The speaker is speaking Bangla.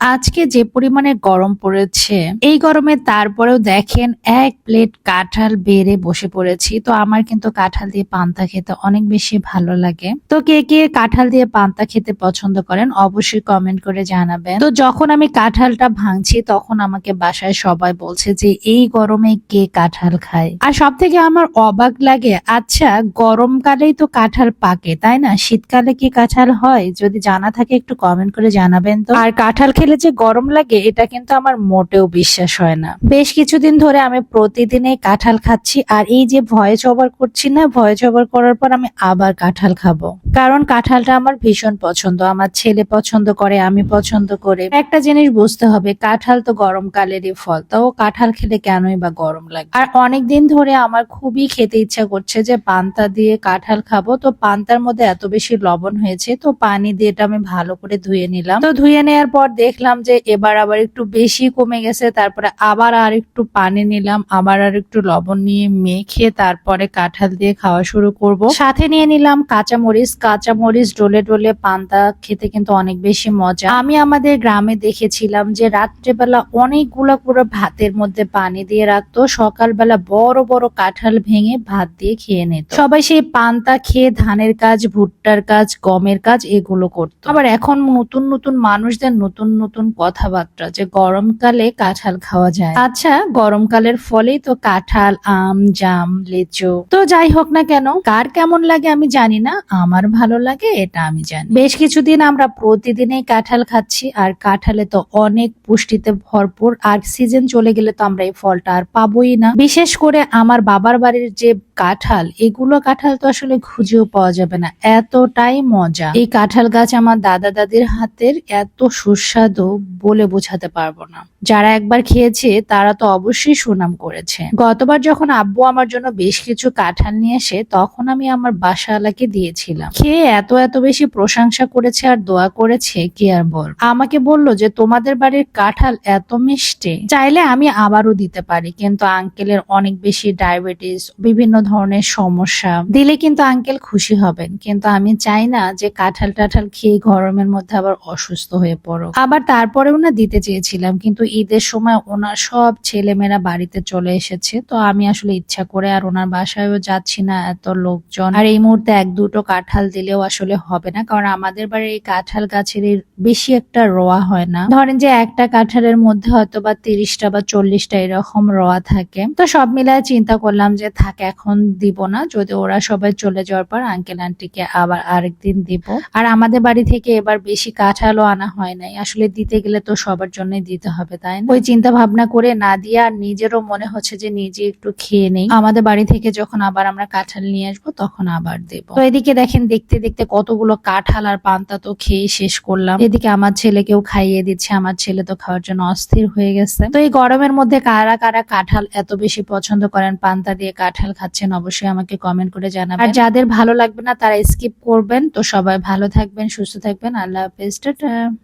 আজকে যে পরিমাণে গরম পড়েছে, এই গরমে তারপরেও দেখেন এক প্লেট কাঁঠাল বেড়ে বসে পড়েছি। তো আমার কিন্তু কাঁঠাল দিয়ে পান্তা খেতে অনেক বেশি ভালো লাগে। তো কে কে কাঁঠাল দিয়ে পান্তা খেতে পছন্দ করেন, অবশ্যই কমেন্ট করে জানাবেন। তো যখন আমি কাঁঠালটা ভাঙছি, তখন আমাকে বাসায় সবাই বলছে যে, এই গরমে কে কাঁঠাল খায়? আর সব থেকে আমার অবাক লাগে আচ্ছা গরমকালেই তো কাঁঠাল পাকে, তাই না? শীতকালে কি কাঁঠাল হয়? যদি জানা থাকে, একটু কমেন্ট করে জানাবেন তো। আর কাঁঠাল খেলে যে গরম লাগে, এটা কিন্তু আমার মোটেও বিশ্বাস হয় না। বেশ কিছুদিন ধরে আমি প্রতিদিনই কাঁঠাল খাচ্ছি, আর এই যে ভয়েস ওভার করছি না, ভয়েস ওভার করার পর আমি আবার কাঁঠাল খাব। কারণ কাঁঠালটা আমার ভীষণ পছন্দ, আমার ছেলে পছন্দ করে, আমি পছন্দ করে। একটা জিনিস বুঝতে হবে, কাঁঠাল তো গরমকালেরই ফল তাও কাঁঠাল খেলে কেনই বা গরম লাগে? আর অনেক দিন ধরে আমার খুবই খেতে ইচ্ছা করছে যে পান্তা দিয়ে কাঁঠাল খাব, তো পান্তার মধ্যে এত বেশি লবণ হয়েছে, তো পানি দিয়ে এটা আমি ভালো করে ধুয়ে নিলাম। তো ধুয়ে নেওয়ার পর দেখলাম যে এবার আবার একটু বেশি কমে গেছে, তারপরে আবার আর একটু পানি নিলাম, আবার আর একটু লবণ নিয়ে মেখে তারপরে কাঁঠাল দিয়ে খাওয়া শুরু করব। সাথে নিয়ে নিলাম কাঁচামরিচ কাঁচামরিচ ডলে ডলে পান্তা খেতে কিন্তু অনেক বেশি মজা। আমি আমাদের গ্রামে দেখেছিলাম যে রাত্রেবেলা অনেকগুলো পুরো ভাতের মধ্যে পানি দিয়ে রাখতো, সকালবেলা বড় বড় কাঁঠাল ভেঙে ভাত দিয়ে খেয়ে নিত। সবাই সেই পান্তা খেয়ে ধানের কাজ, ভুট্টার কাজ, গমের কাজ এগুলো করতো। আবার এখন নতুন নতুন মানুষদের নতুন নতুন কথাবার্তা যে গরমকালে কাঁঠাল খাওয়া যায়। আচ্ছা গরমকালের ফলেই তো কাঁঠাল, আম, জাম, লিচু। তো যাই হোক না কেন, কার কেমন লাগে আমি জানি না, আমার ভালো লাগে, এটা আমি জানি। বেশ কিছুদিন আমরা প্রতিদিনই কাঁঠাল খাচ্ছি, আর কাঁঠালে তো অনেক পুষ্টিতে ভরপুর, আর সিজন চলে গেলে তো আমরা এই ফলটা আর পাবোই না। বিশেষ করে আমার বাবার বাড়ির যে কাঁঠাল, এগুলো কাঁঠাল তো আসলে খুঁজেও পাওয়া যাবে না। এতটাই মজা। এই কাঁঠাল গাছ আমার দাদা দাদির হাতের এত সুস্বাদু বলে বোঝাতে পারব না। যারা একবার খেয়েছে, তারা তো অবশ্যই সুনাম করেছে। গতবার যখন আব্বু আমার জন্য বেশ কিছু কাঁঠাল নিয়ে এসে, তখন আমি আমার বাসাওয়ালাকে দিয়েছিলাম। খেয়ে এত এত বেশি প্রশংসা করেছে আর দোয়া করেছে, কি আর বল। আমাকে বলল যে, তোমাদের বাড়ির কাঁঠাল এত মিষ্টি। চাইলে আমি আবারও দিতে পারি। কিন্তু আঙ্কেলের অনেক বেশি ডায়াবেটিস, বিভিন্ন ধরনের সমস্যা। দিলে কিন্তু আঙ্কেল খুশি হবেন। কিন্তু আমি চাই না যে কাঁঠাল টাঠাল খেয়ে গরমের মধ্যে আবার অসুস্থ হয়ে পড়ো আবার তারপরেও না দিতে চেয়েছিলাম, কিন্তু ঈদের সময় ওনার সব ছেলেমেয়েরা বাড়িতে চলে এসেছে। তো আমি আসলে ইচ্ছা করে আর ওনার বাসায়ও যাচ্ছি না এত লোকজন। আর এই মুহূর্তে এক দুটো কাঁঠাল দিলেও আসলে হবে না, কারণ আমাদের বাড়ির এই কাঁঠাল গাছের বেশি একটা রোয়া হয় না। ধরেন যে একটা কাঁঠালের মধ্যে হয়তো বা তিরিশটা বা চল্লিশটা এরকম রোয়া থাকে। তো সব মিলায় চিন্তা করলাম যে থাকে, এখন দিব না, যদি ওরা সবাই চলে যাওয়ার পর আঙ্কেল আন্টিকে আবার আরেকদিন দিব। আর আমাদের বাড়ি থেকে এবার বেশি কাঁঠালও আনা হয় নাই। আসলে দিতে গেলে তো সবার জন্য দিতে হবে, তাই ওই চিন্তা ভাবনা করে না দিয়ে আর নিজেরও মনে হচ্ছে যে নিজে একটু খেয়ে নেই। আমাদের বাড়ি থেকে যখন আবার আমরা কাঁঠাল নিয়ে আসব, তখন আবার দেব। তো এদিকে দেখেন, দেখতে দেখতে কতগুলো কাঁঠাল আর পান্তা তো খেয়ে শেষ করলাম। এদিকে আমার ছেলেকেও খাইয়ে দিচ্ছে। আমার ছেলে তো খাওয়ার জন্য অস্থির হয়ে গেছে। তো এই গরমের মধ্যে কারা কারা কাঁঠাল এত বেশি পছন্দ করেন, পান্তা দিয়ে কাঁঠাল খাচ্ছেন অবশ্যই আমাকে কমেন্ট করে জানাবেন। আর যাদের ভালো লাগবে না, তারা স্কিপ করবেন। তো সবাই ভালো থাকবেন, সুস্থ থাকবেন। আল্লাহ হাফেজ, টাটা।